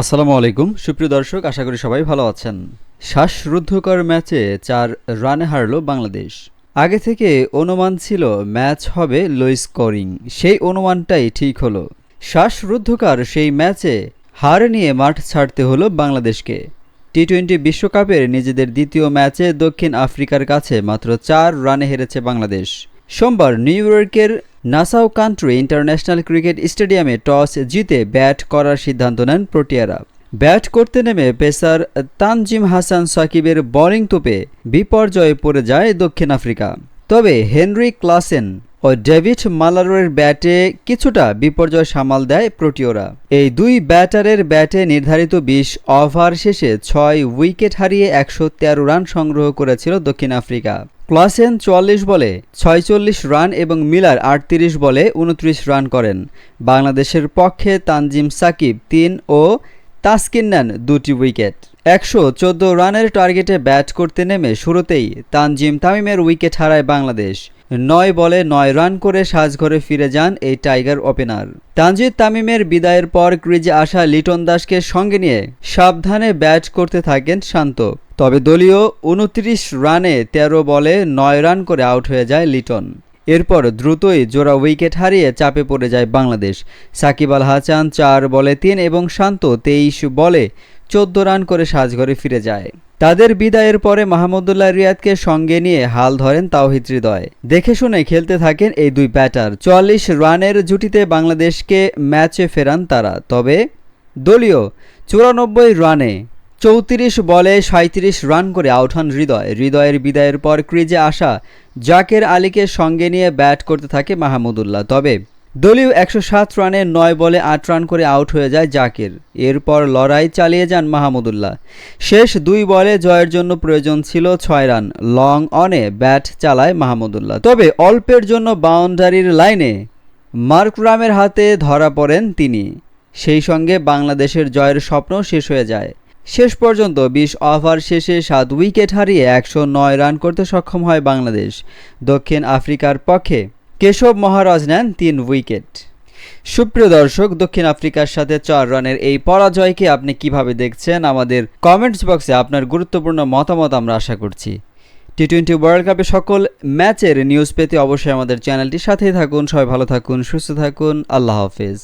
আসসালামু আলাইকুম। সুপ্রিয় দর্শক, আশা করি সবাই ভালো আছেন। শ্বাসরুদ্ধকর ম্যাচে চার রানে হারল বাংলাদেশ। আগে থেকে অনুমান ছিল ম্যাচ হবে লো স্কোরিং, সেই অনুমানটাই ঠিক হলো। শ্বাসরুদ্ধকর সেই ম্যাচে হার নিয়ে মাঠ ছাড়তে হলো বাংলাদেশকে। টি টোয়েন্টি বিশ্বকাপের নিজেদের দ্বিতীয় ম্যাচে দক্ষিণ আফ্রিকার কাছে মাত্র চার রানে হেরেছে বাংলাদেশ। সোমবার নিউ ইয়র্কের নাসাউ কান্ট্রি ইন্টারন্যাশনাল ক্রিকেট স্টেডিয়ামে টস জিতে ব্যাট করার সিদ্ধান্ত নেন প্রোটিয়ারা। ব্যাট করতে নেমে পেসার তানজিম হাসান সাকিবের বোলিং তোপে বিপর্যয়ে পড়ে যায় দক্ষিণ আফ্রিকা। তবে হেনরি ক্লাসেন ও ডেভিড মালারোর ব্যাটে কিছুটা বিপর্যয় সামাল দেয় প্রোটিওরা এই দুই ব্যাটারের ব্যাটে নির্ধারিত বিশ ওভার শেষে ছয় উইকেট হারিয়ে একশো তেরো রান সংগ্রহ করেছিল দক্ষিণ আফ্রিকা। ক্লাসেন চুয়াল্লিশ বলে ছয়চল্লিশ রান এবং মিলার আটত্রিশ বলে উনত্রিশ রান করেন। বাংলাদেশের পক্ষে তানজিম সাকিব তিন ও তাসকিন নেন দুটি উইকেট। একশো চোদ্দ রানের টার্গেটে ব্যাট করতে নেমে শুরুতেই তানজিম তামিমের উইকেট হারায় বাংলাদেশ। নয় বলে নয় রান করে সাজঘরে ফিরে যান এই টাইগার ওপেনার। তানজিদ তামিমের বিদায়ের পর ক্রিজে আসা লিটন দাসকে সঙ্গে নিয়ে সাবধানে ব্যাট করতে থাকেন শান্ত। তবে দলীয় উনত্রিশ রানে ১৩ বলে নয় রান করে আউট হয়ে যায় লিটন। এরপর দ্রুতই জোড়া উইকেট হারিয়ে চাপে পড়ে যায় বাংলাদেশ। সাকিব আল হাসান চার বলে তিন এবং শান্ত তেইশ বলে চোদ্দ রান করে সাজঘরে ফিরে যায়। তাদের বিদায়ের পরে মাহমুদুল্লাহ রিয়াদকে সঙ্গে নিয়ে হাল ধরেন তাওহিদ হৃদয়। দেখে শুনে খেলতে থাকেন এই দুই ব্যাটার। চুয়াল্লিশ রানের জুটিতে বাংলাদেশকে ম্যাচে ফেরান তারা। তবে দলীয় চুরানব্বই রানে চৌত্রিশ বলে সাঁত্রিশ রান করে আউট হন হৃদয়। হৃদয়ের বিদায়ের পর ক্রিজে আসা জাকের আলীকে সঙ্গে নিয়ে ব্যাট করতে থাকে মাহমুদুল্লাহ। তবে দলীয় একশো সাত রানে নয় বলে আট রান করে আউট হয়ে যায় জাকির। এরপর লড়াই চালিয়ে যান মাহমুদুল্লাহ শেষ দুই বলে জয়ের জন্য প্রয়োজন ছিল ছয় রান। লং অনে ব্যাট চালায় মাহমুদুল্লাহ তবে অল্পের জন্য বাউন্ডারির লাইনে মার্করামের হাতে ধরা পড়েন তিনি। সেই সঙ্গে বাংলাদেশের জয়ের স্বপ্ন শেষ হয়ে যায়। শেষ পর্যন্ত বিশ ওভার শেষে সাত উইকেট হারিয়ে একশো নয় রান করতে সক্ষম হয় বাংলাদেশ। দক্ষিণ আফ্রিকার পক্ষে কেশব মহারাজ নেন তিন উইকেট। সুপ্রিয় দর্শক, দক্ষিণ আফ্রিকার সাথে চার রানের এই পরাজয়কে আপনি কীভাবে দেখছেন? আমাদের কমেন্টস বক্সে আপনার গুরুত্বপূর্ণ মতামত আমরা আশা করছি। টি টোয়েন্টি ওয়ার্ল্ড কাপে সকল ম্যাচের নিউজ পেতে অবশ্যই আমাদের চ্যানেলটির সাথেই থাকুন। সবাই ভালো থাকুন, সুস্থ থাকুন। আল্লাহ হাফেজ।